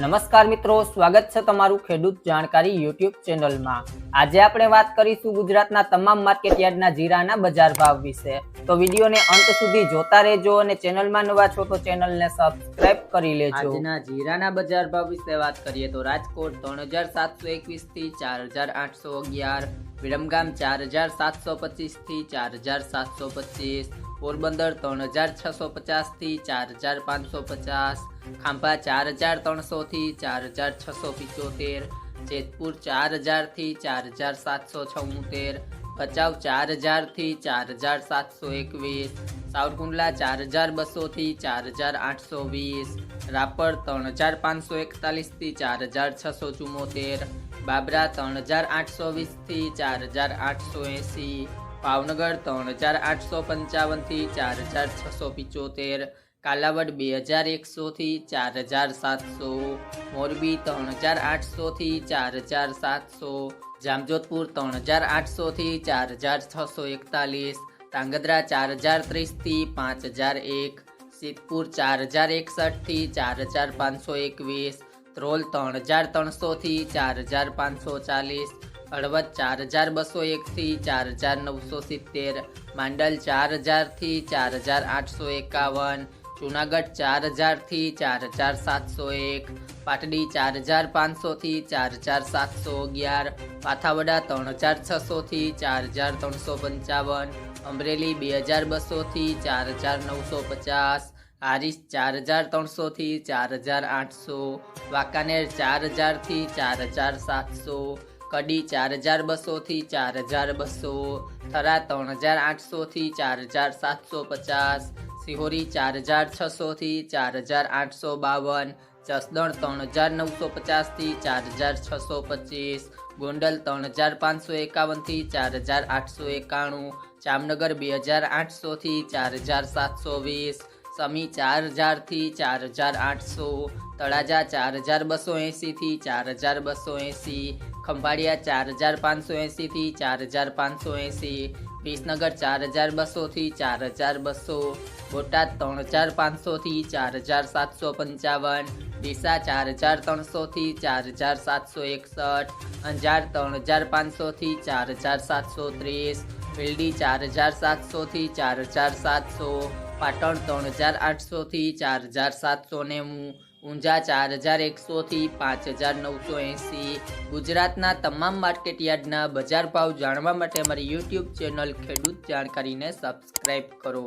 નમસ્કાર મિત્રો, સ્વાગત છે તમારું ખેડૂત જાણકારી યુટ્યુબ ચેનલમાં. આજે આપણે વાત કરીશું ગુજરાતના તમામ માર્કેટયાર્ડના જીરાના બજાર ભાવ વિશે. તો વિડીયોને અંત સુધી જોતા રહેજો અને ચેનલમાં નવા છો તો ચેનલને સબસ્ક્રાઇબ કરી લેજો. આજના જીરાના બજાર ભાવ વિશે વાત કરીએ તો રાજકોટ ત્રણ હજાર સાતસો એકવીસથી ચાર હજાર આઠસો અગિયાર, વિરમગામ ચાર હજાર સાતસો પચીસથી ચાર હજાર સાતસો પચીસ પોરબંદર ત્રણ હજાર છસો પચાસથી ચાર હજાર પાંચસો પચાસ, ખાંભા ચાર હજાર ત્રણસો થી ચાર હજાર છસો પિચોતેર, જેતપુર ચાર હજારથી ચાર હજાર સાતસો છોતેર ભચાઉ ચાર હજારથી ચાર હજાર સાતસો એકવીસ, સાવરકુંડલા ચાર હજાર બસો થી ચાર હજાર આઠસો વીસ, રાપર ત્રણ હજાર પાંચસો એકતાલીસથી ચાર હજાર છસો ચુમ્મોતેર બાબરા ત્રણ હજાર આઠસો વીસથી ચાર હજાર આઠસો એંસી ભાવનગર ત્રણ હજાર આઠસો પંચાવનથી ચાર હજાર છસો પિચોતેર, કાલાવડ બે હજાર એકસોથી ચાર હજાર સાતસો, મોરબી ત્રણ હજાર આઠસોથી ચાર હજાર સાતસો, જામજોધપુર ત્રણ હજાર આઠસોથી ચાર હજાર છસો એકતાલીસ ધાંગધ્રા ચાર હજાર ત્રીસથી પાંચ હજાર એક, સિદ્ધપુર ચાર હજાર એકસઠથી ચાર હજાર પાંચસો એકવીસ, ધ્રોલ ત્રણ હજાર ત્રણસોથી ચાર હજાર પાંચસો ચાલીસ હળવદ ચાર હજાર બસો એકથી ચાર હજાર નવસો સિત્તેર માંડલ ચાર હજારથી ચાર હજાર આઠસો એકાવન જુનાગઢ ચાર હજારથી ચાર હજાર સાતસો એક પાટડી ચાર હજાર પાંચસોથી ચાર હજાર સાતસો અગિયાર પાથાવડા ત્રણ હજાર છસોથી ચાર હજાર ત્રણસો પંચાવન અમરેલી બે હજાર બસોથી ચાર હજાર નવસો પચાસ હારીસ ચાર હજાર ત્રણસોથી ચાર હજાર આઠસો વાંકાનેર ચાર હજારથી ચાર હજાર સાતસો કડી ચાર હજાર બસોથી ચાર હજાર બસો થરા ત્રણ હજાર આઠસોથી ચાર હજાર સાતસો પચાસ સિહોરી ચાર હજાર છસોથી ચાર હજાર આઠસો બાવન જસદણ ત્રણ હજાર નવસો પચાસથી ચાર હજાર છસો પચીસ ગોંડલ ત્રણ હજાર પાંચસો એકાવનથી ચાર હજાર આઠસો એકાણું જામનગર બે હજાર આઠસોથી ચાર હજાર સાતસો વીસ સમી ચાર હજારથી ચાર હજાર આઠસો તળાજા ચાર હજાર બસો એંસીથી ચાર હજાર બસો એંસી ખંભાળિયા ચાર હજાર પાંચસો એંસીથી ચાર હજાર પાંચસો એંસી વિસનગર ચાર હજાર બસોથી ચાર હજાર બસો બોટાદ ત્રણ હજાર પાંચસોથી ચાર હજાર સાતસો પંચાવન ડીસા ચાર હજાર ત્રણસોથી ચાર હજાર સાતસો એકસઠ અંજાર ત્રણ હજાર પાંચસોથી ચાર હજાર સાતસો ત્રીસ વિલડી ચાર હજાર સાતસોથી ચાર હજાર સાતસો પાટણ ત્રણ હજાર આઠસોથી ચાર હજાર સાતસો નેવું ઊંઝા ચાર હજાર એકસોથી પાંચ હજાર નવસો એંસી. ગુજરાતના તમામ માર્કેટ યાર્ડના બજાર ભાવ જાણવા માટે અમારી યુટ્યુબ ચેનલ ખેડૂત જાણકારીને સબસ્ક્રાઈબ કરો.